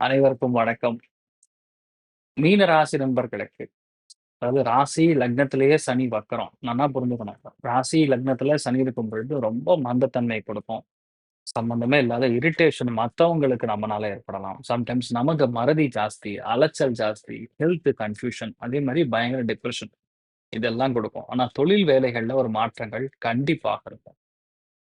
அனைவருக்கும் வணக்கம். மீன ராசி நண்பர்களுக்கு, அதாவது ராசி லக்னத்திலேயே சனி வக்கரம். நல்லா புரிஞ்சுக்கணும். ராசி லக்னத்துல சனி இருக்கும் பொழுது ரொம்ப மந்தத்தன்மை கொடுக்கும். சம்மந்தமே இல்லாத இரிட்டேஷன் மற்றவங்களுக்கு நம்மளால ஏற்படலாம். சம்டைம்ஸ் நமக்கு மறதி ஜாஸ்தி, அலைச்சல் ஜாஸ்தி, ஹெல்த் கன்ஃப்யூஷன் அதே மாதிரி பயங்கர டிப்ரெஷன் இதெல்லாம் கொடுக்கும். ஆனா தொழில் வேலைகள்ல ஒரு மாற்றங்கள் கண்டிப்பாக இருக்கும்.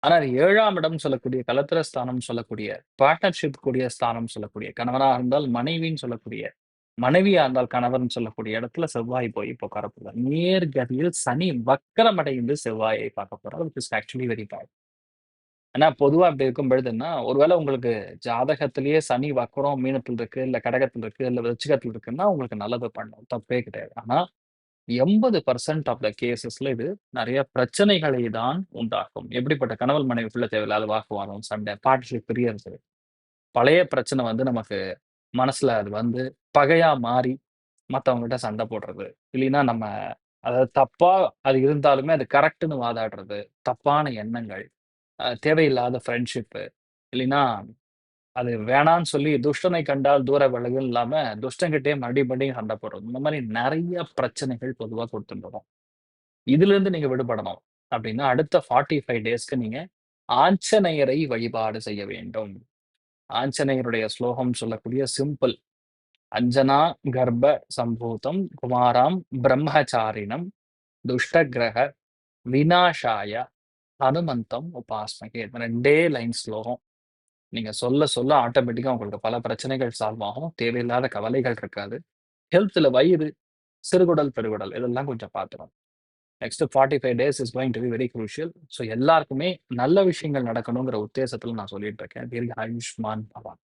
ஆனா ஏழாம் இடம் சொல்லக்கூடிய கலத்திர ஸ்தானம் சொல்லக்கூடிய, பார்ட்னர்ஷிப் கூடிய ஸ்தானம் சொல்லக்கூடிய, கணவனா இருந்தால் மனைவின்னு சொல்லக்கூடிய, மனைவியா இருந்தால் கணவன் சொல்லக்கூடிய இடத்துல செவ்வாய் போய் இப்போ உட்கார நேர்கதியில் சனி வக்கரமடைந்து செவ்வாயை பார்க்க போறார். Which is actually very bad. ஏன்னா பொதுவா அப்படி இருக்கும் பொழுதுன்னா, ஒருவேளை உங்களுக்கு ஜாதகத்திலேயே சனி வக்கரம் மீனத்தில் இருக்கு, இல்ல கடகத்தில் இருக்கு, இல்ல விருச்சிகத்தில் இருக்குன்னா உங்களுக்கு நல்லது பண்ணும். தப்பே கிடையாது. ஆனா 80% ஆஃப் த கேசஸ்ல இது நிறைய பிரச்சனைகளை தான் உண்டாக்கும். எப்படிப்பட்ட கணவன் மனைவிக்குள்ள தேவையில்லாத வாக்குவாதம், சண்டை, பார்ட்னர்ஷிப் பிரியறது. பழைய பிரச்சனை வந்து நமக்கு மனசுல அது வந்து பகையா மாறி, மற்றவங்ககிட்ட சண்டை போடுறது. இல்லைன்னா நம்ம அதாவது தப்பா அது இருந்தாலுமே அது கரெக்டுன்னு வாதாடுறது. தப்பான எண்ணங்கள், தேவையில்லாத ஃப்ரெண்ட்ஷிப்பு, இல்லைன்னா அது வேணான்னு சொல்லி துஷ்டனை கண்டால் தூர விலகு இல்லாம, துஷ்டங்கிட்டே மறுபடியும் மறுபடியும் சண்டை போடுறது. இந்த மாதிரி நிறைய பிரச்சனைகள் பொதுவாக குடுத்துட்டு இதுல இருந்து நீங்க விடுபடணும் அப்படின்னா, அடுத்த 45 டேஸ்க்கு நீங்க ஆஞ்சநேயரை வழிபாடு செய்ய வேண்டும். ஆஞ்சநேயருடைய ஸ்லோகம் சொல்லக்கூடிய சிம்பிள். அஞ்சனா கர்ப்ப சம்பூதம் குமாராம் பிரம்மச்சாரிணம் துஷ்ட கிரக வினாஷாய ஹனுமந்தம் உபாஸ்மகே. ரெண்டே லைன் ஸ்லோகம். நீங்க சொல்ல சொல்ல ஆட்டோமேட்டிக்கா உங்களுக்கு பல பிரச்சனைகள் சால்வ் ஆகும். தேவையில்லாத கவலைகள் இருக்காது. ஹெல்த்ல வயிறு, சிறுகுடல், பெருகுடல் இதெல்லாம் கொஞ்சம் பார்த்துக்கணும். Next 45 days is going to be very crucial. So எல்லாருக்குமே நல்ல விஷயங்கள் நடக்கணுங்கிற உத்தேசத்தில் நான் சொல்லிட்டு இருக்கேன். வீர் ஆயுஷ்மான் பவான்